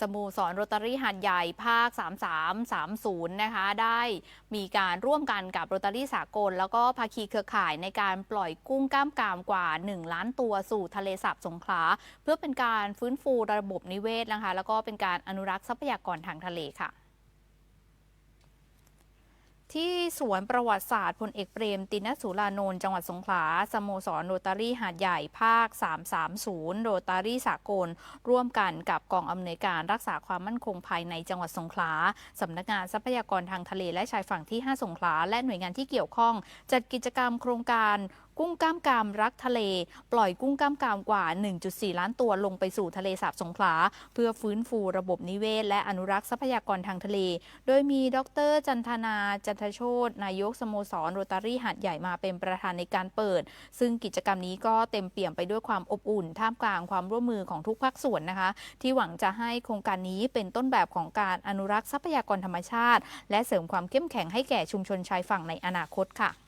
สโมสรโรตารี่หาดใหญ่ภาค 3330 นะคะ ได้มีการร่วมกันกับโรตารี่สากล แล้วก็ภาคีเครือข่ายในการปล่อยกุ้งกล้ามกรามกว่า 1 ล้านตัวสู่ทะเลสาบสงขลา เพื่อเป็นการฟื้นฟูระบบนิเวศนะคะ แล้วก็เป็นการอนุรักษ์ทรัพยากรทางทะเลค่ะที่ สวนประวัติศาสตร์พลเอกเปรม ตินสุรานนท์จังหวัดสงขลาสโมสรโรตารี่หาดใหญ่ภาค 330 โรตารี่สากล ร่วมกันกับกองอำนวยการรักษาความมั่นคงภายในจังหวัดสงขลาสำนักงานทรัพยากรทางทะเลและชายฝั่งที่ 5 สงขลาและหน่วยงานที่เกี่ยวข้อง จัดกิจกรรมโครงการกุ้งกล้ามกรามรักทะเล ปล่อยกุ้งกล้ามกรามกว่า 1.4 ล้านตัวลงไปสู่ทะเลสาบสงขลา เพื่อฟื้นฟูระบบนิเวศ และอนุรักษ์ทรัพยากรทางทะเล โดยมีดร จันทนาจันทโชตนายกสโมสรโรตารี่หาดใหญ่มาเป็นประธานในการเปิด ซึ่งกิจกรรมนี้ก็เต็มเปี่ยมไปด้วยความอบอุ่น ท่ามกลางความร่วมมือของทุกภาคส่วนนะคะ ที่หวังจะให้โครงการนี้เป็นต้นแบบของการอนุรักษ์ทรัพยากรธรรมชาติ และเสริมความเข้มแข็งให้แก่ชุมชนชายฝั่งในอนาคตค่ะ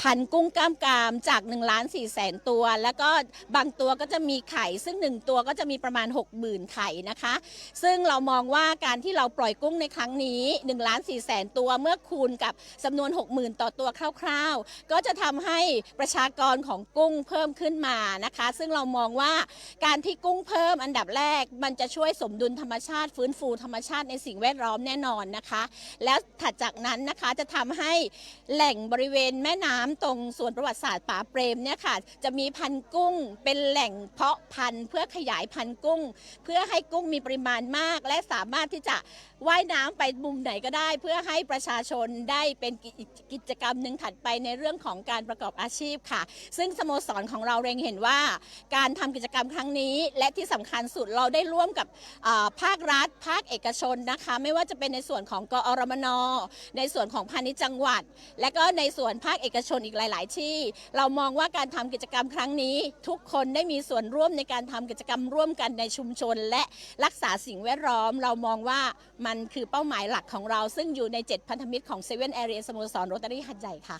พันกุ้งกล้ามกรามจาก1ล้าน4แสนตัว แล้วก็บางตัวก็จะมีไข่ ซึ่ง 1 ตัวก็จะมีประมาณ 60,000 ไข่นะคะ ซึ่งเรามองว่าการที่เราปล่อยกุ้งในครั้งนี้1ล้าน4แสนตัวเมื่อคูณกับจำนวน 60,000 ต่อตัวคร่าวๆ ก็จะทำให้ประชากรของกุ้งเพิ่มขึ้นมานะคะ ซึ่งเรามองว่าการที่กุ้งเพิ่มอันดับแรก มันจะช่วยสมดุลธรรมชาติ ฟื้นฟูธรรมชาติในสิ่งแวดล้อมแน่นอนนะคะ แล้วถัดจากนั้นนะคะจะทำให้แหล่งบริเวณแม่น้ำตรงส่วนประวัติศาสตร์ป่าเปรมเนี่ยค่ะจะมีพันกุ้งเป็นแหล่งเพาะพันธุ์เพื่อขยายพันธุ์กุ้ง เพื่อให้กุ้งมีปริมาณมาก และสามารถที่จะว่ายน้ำไปมุมไหนก็ได้ เพื่อให้ประชาชนได้เป็นกิจกรรมหนึ่งถัดไปในเรื่องของการประกอบอาชีพค่ะ ซึ่งสโมสรของเราเร็งเห็นว่า การทำกิจกรรมครั้งนี้ และที่สำคัญสุดเราได้ร่วมกับภาครัฐ ภาคเอกชนนะคะ ไม่ว่าจะเป็นในส่วนของกอรมน ในส่วนของพาณิชย์จังหวัด และก็ในส่วนภาคเอกชนอีกหลาย ๆ ที่ เรามองว่าการทำกิจกรรมครั้งนี้ ทุกคนได้มีส่วนร่วมในการทำกิจกรรมร่วมกันในชุมชน และรักษาสิ่งแวดล้อม เรามองว่ามันคือเป้าหมายหลักของเรา ซึ่งอยู่ใน 7 พันธมิตรของเซเว่นแอเรียสโมสรโรตารี่หัดใหญ่ค่ะ